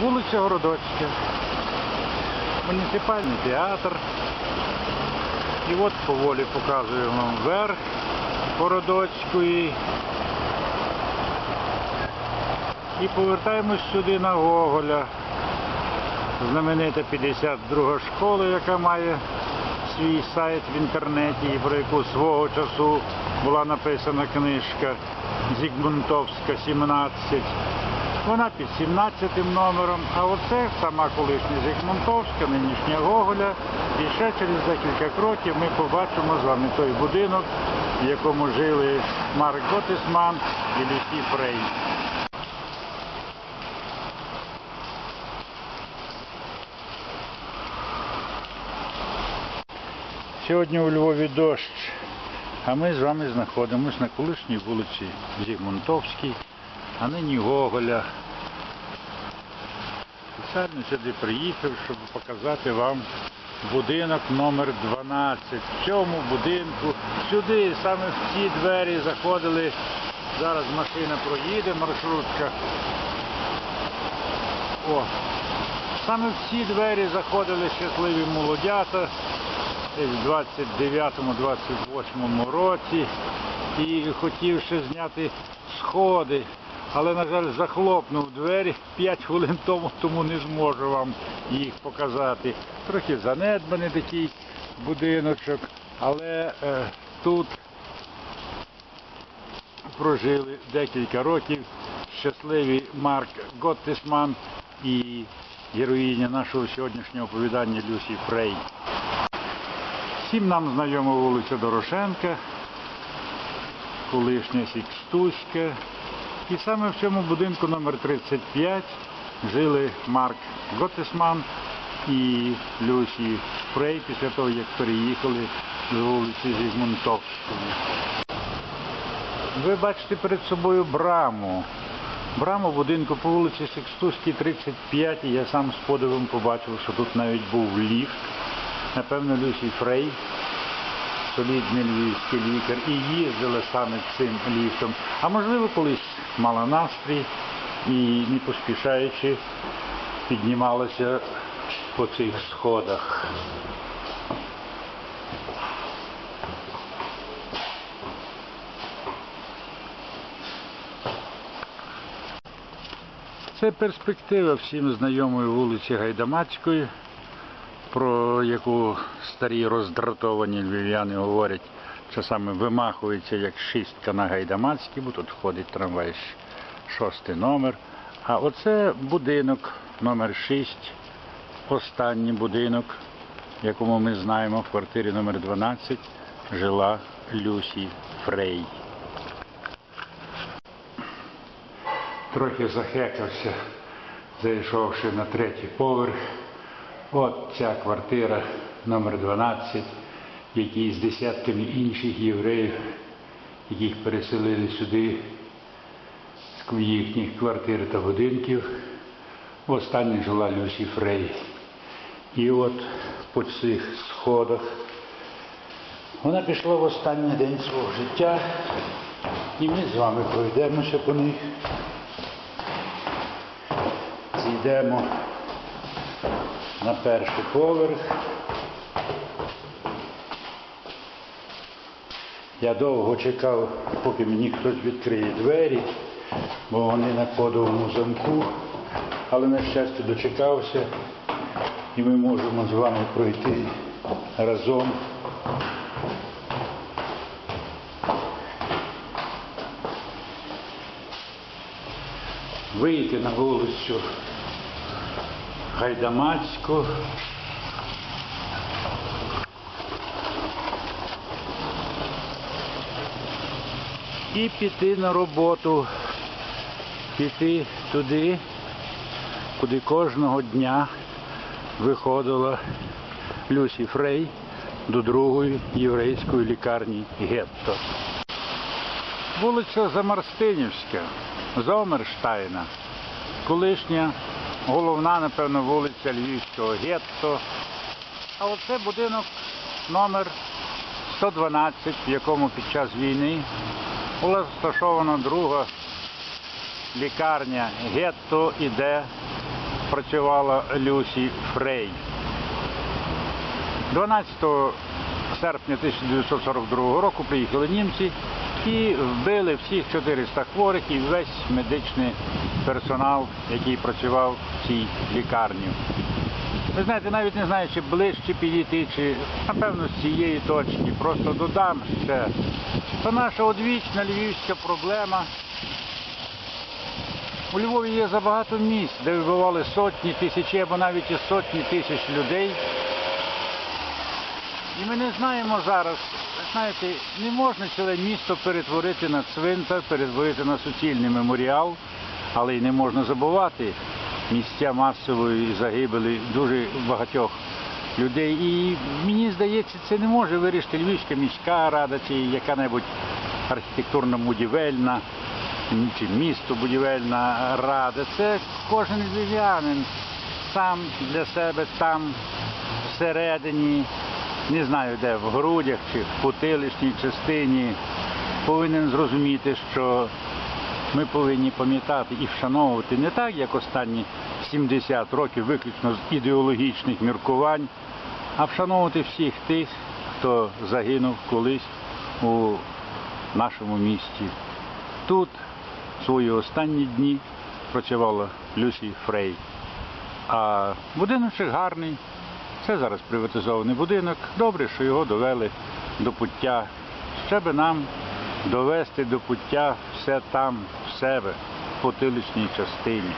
Вулиця Городоцька. Муніципальний театр. І от поволі показую вам верх Городоцької. І повертаємось сюди на Гоголя. Знаменита 52 школа, яка має свій сайт в інтернеті, і про яку свого часу була написана книжка Зігмунтовська 17. Вона під 17 номером, а оце сама колишня Зігмунтовська, нинішня Гоголя. І ще через декілька кроків ми побачимо з вами той будинок, в якому жили Марк Готисман і Люсі Фрей. Сьогодні у Львові дощ, а ми з вами знаходимося на колишній вулиці Зігмунтовській, а нині Гоголя. Спеціально сюди приїхав, щоб показати вам будинок номер 12. В цьому будинку сюди, саме в ці двері заходили. Зараз машина проїде, маршрутка. О, саме в ці двері заходили щасливі молодята в 29-28 році і хотів ще зняти сходи, але, на жаль, захлопнув двері 5 хвилин тому, тому не зможу вам їх показати. Трохи занедбаний такий будиночок, але е, тут прожили декілька років щасливі Марк Готтисман і героїня нашого сьогоднішнього оповідання Люсі Фрей. Всім нам знайома вулиця Дорошенка, колишня Сікстуська. І саме в цьому будинку номер 35 жили Марк Готесман і Люсі Фрей після того, як переїхали з вулиці Зігмунтовської. Ви бачите перед собою браму. Браму будинку по вулиці Сікстуській, 35, і я сам з подивом побачив, що тут навіть був ліфт. Напевно, Люсі Фрей, солідний львівський лікар, і їздила саме цим ліфтом. А можливо, колись мала настрій і, не поспішаючи, піднімалася по цих сходах. Це перспектива всім знайомої вулиці Гайдамацької, про яку старі роздратовані львів'яни говорять, часами вимахується як шістка на Гайдамацькій, бо тут входить трамвай шостий номер. А оце будинок номер 6, останній будинок, якому ми знаємо, в квартирі номер 12 жила Люсі Фрей. Трохи захекався, зайшовши на третій поверх. От ця квартира номер 12, в якій з десятками інших євреїв, яких переселили сюди з їхніх квартир та будинків. Останній жила Люсі Фрей. І от по цих сходах вона пішла в останній день свого життя, і ми з вами пройдемося по них. Зійдемо на перший поверх. Я довго чекав, поки мені хтось відкриє двері, бо вони на кодовому замку, але на щастя дочекався, і ми можемо з вами пройти разом. Вийти на вулицю Гайдамацьку. І піти на роботу, піти туди, куди кожного дня виходила Люсі Фрей до другої єврейської лікарні Гетто. Вулиця Замарстинівська, Зомерштайна, колишня головна, напевно, вулиця Львівського гетто. А оце будинок номер 112, в якому під час війни була розташована друга лікарня гетто, і де працювала Люсі Фрей. 12 серпня 1942 року приїхали німці і вбили всіх 400 хворих і весь медичний персонал, який працював в цій лікарні. Ви знаєте, навіть не знаю, чи ближче підійти, чи напевно з цієї точки. Просто додам ще. Це наша одвічна львівська проблема. У Львові є забагато місць, де вбивали сотні, тисячі або навіть і сотні тисяч людей. І ми не знаємо зараз, знаєте, не можна ціле місто перетворити на цвинтар, перетворити на суцільний меморіал, але й не можна забувати місця масової загибелі дуже багатьох людей. І мені здається, це не може вирішити Львівська міська рада чи яка-небудь архітектурно-будівельна чи місто будівельна рада. Це кожен львів'янин сам для себе там всередині, не знаю де, в грудях чи в потиличній частині, повинен зрозуміти, що ми повинні пам'ятати і вшановувати не так, як останні 70 років, виключно з ідеологічних міркувань, а вшановувати всіх тих, хто загинув колись у нашому місті. Тут свої останні дні працювала Люсі Фрей. А будиночок гарний. Це зараз приватизований будинок. Добре, що його довели до пуття. Ще би нам довести до пуття все там, себе, в потиличній частині.